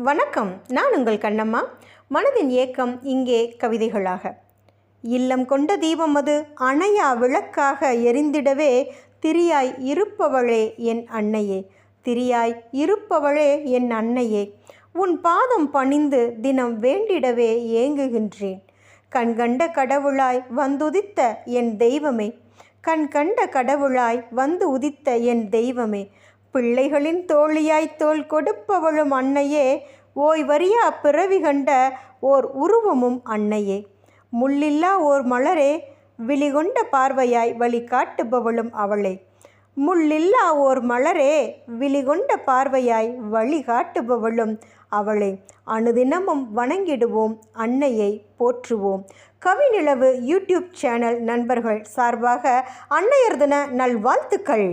வணக்கம் நான் உங்கள் கண்ணம்மா. மனதின் ஏக்கம் இங்கே கவிதைகளாக. இல்லம் கொண்ட தீபம் அது அணையா விளக்காக எரிந்திடவே திரியாய் இருப்பவளே என் அன்னையே. திரியாய் இருப்பவளே என் அன்னையே. உன் பாதம் பணிந்து தினம் வேண்டிடவே ஏங்குகின்றேன். கண்கண்ட கடவுளாய் வந்துதித்த என் தெய்வமே. கண் கண்ட கடவுளாய் வந்து உதித்த என் தெய்வமே. பிள்ளைகளின் தோழியாய் தோல் கொடுப்பவளும் அன்னையே. ஓய்வறியா பிறவி கண்ட ஓர் உருவமும் அன்னையே. முள்ளில்லா ஓர் மலரே விழிகொண்ட பார்வையாய் வழி காட்டுபவளும் அவளே. முள்ளில்லா ஓர் மலரே விழிகொண்ட பார்வையாய் வழி காட்டுபவளும் அவளே. அனுதினமும் வணங்கிடுவோம் அன்னையை போற்றுவோம். கவிநிலவு யூடியூப் சேனல் நண்பர்கள் சார்பாக அன்னையர் தின நல்வாழ்த்துக்கள்.